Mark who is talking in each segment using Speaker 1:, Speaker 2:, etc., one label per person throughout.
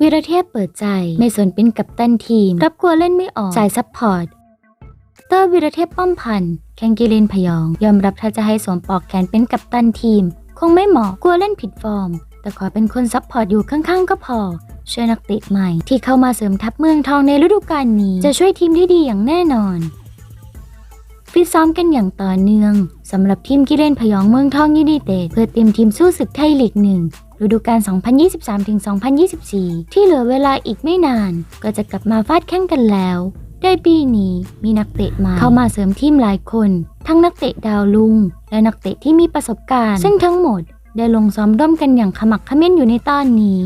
Speaker 1: วีรเทพเปิดใจไม่สนเป็นกัปตันทีม รับกลัวเล่นไม่ออกสายซัพพอร์ตเตอร์วีรเทพป้อมพันธ์แข่งกิเลนพยอง ยอมรับถ้าจะให้สวมปลอกแขนเป็นกัปตันทีม คงไม่เหมาะกลัวเล่นผิดฟอร์ม แต่ขอเป็นคนซัพพอร์ตอยู่ข้างๆ ก็พอ ช่วยนักเตะใหม่ ที่เข้ามาเสริมทัพเมืองทองในฤดูกาลนี้ จะช่วยทีมได้ดีอย่างแน่นอนฟิตซ้อมกันอย่างต่อเนื่องสำหรับทีมกิเลนพยองเมืองทองยูไนเต็ดเพื่อเตรียมทีมสู้ศึกไทยลีกหนึ่ง ฤดูกาล 2023-2024 ที่เหลือเวลาอีกไม่นาน ก็จะกลับมาฟาดแข่งกันแล้วโดยปีนี้มีนักเตะมาเข้ามาเสริมทีมหลายคน ทั้งนักเตะดาวลุง และนักเตะที่มีประสบการณ์ ซึ่งทั้งหมดได้ลงซ้อมร่วมกันอย่างขมักเขม้นอยู่ในตอนนี้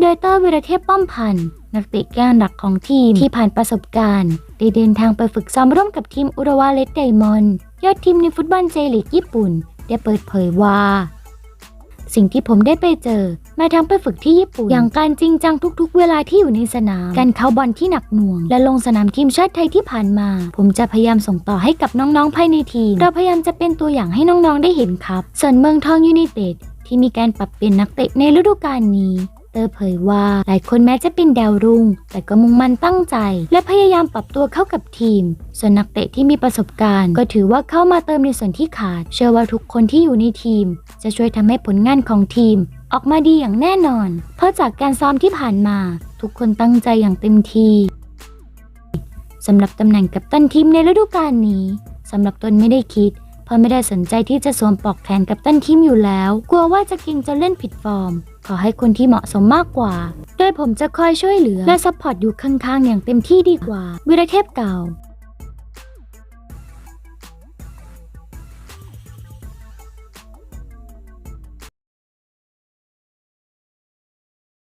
Speaker 1: โดยตอร์วิรเทพป้อมพันธ์นักเตะแกนหลักของทีมที่ผ่านประสบการณ์ ได้เดินทางไปฝึกซ้อมร่วมกับทีมอุรวาเลตไดมอนด์ยอดทีมในฟุตบอลเจลีกญี่ปุ่น ได้เปิดเผยว่า สิ่งที่ผมได้ไปเจอ มาทั้งไปฝึกที่ญี่ปุ่น อย่างการจริงจังทุกๆ เวลาที่อยู่ในสนาม การเข้าบอลที่หนักหน่วง และลงสนามทีมชาติไทยที่ผ่านมา ผมจะพยายามส่งต่อให้กับน้องๆภายในทีม เราพยายามจะเป็นตัวอย่างให้น้องๆได้เห็นครับ ส่วนเมืองทองยูไนเต็ดที่มีการปรับเปลี่ยนนักเตะในฤดูกาลนี้ เตอร์เผยว่าหลายคนแม้จะเป็นดาวรุ่ง แต่ก็มุ่งมั่นตั้งใจ และพยายามปรับตัวเข้ากับทีม ส่วนนักเตะที่มีประสบการณ์ ก็ถือว่าเข้ามาเติมในส่วนที่ขาด เชื่อว่าทุกคนที่อยู่ในทีม จะช่วยทำให้ผลงานของทีม ออกมาดีอย่างแน่นอน เพราะจากการซ้อมที่ผ่านมา ทุกคนตั้งใจอย่างเต็มที่สำหรับตำแหน่งกัปตันทีมในฤดูกาลนี้สำหรับตนไม่ได้คิด ราะไม่ได้สนใจที่จะสวมปลอกแขนกับตันทีมอยู่แล้ว กลัวว่าจะกิงจะเล่นผิดฟอร์ม ขอให้คนที่เหมาะสมมากกว่า โดยผมจะคอยช่วยเหลือและซัพพอร์ตอยู่ข้างๆอย่างเต็มที่ดีกว่า วิรเทพเก่า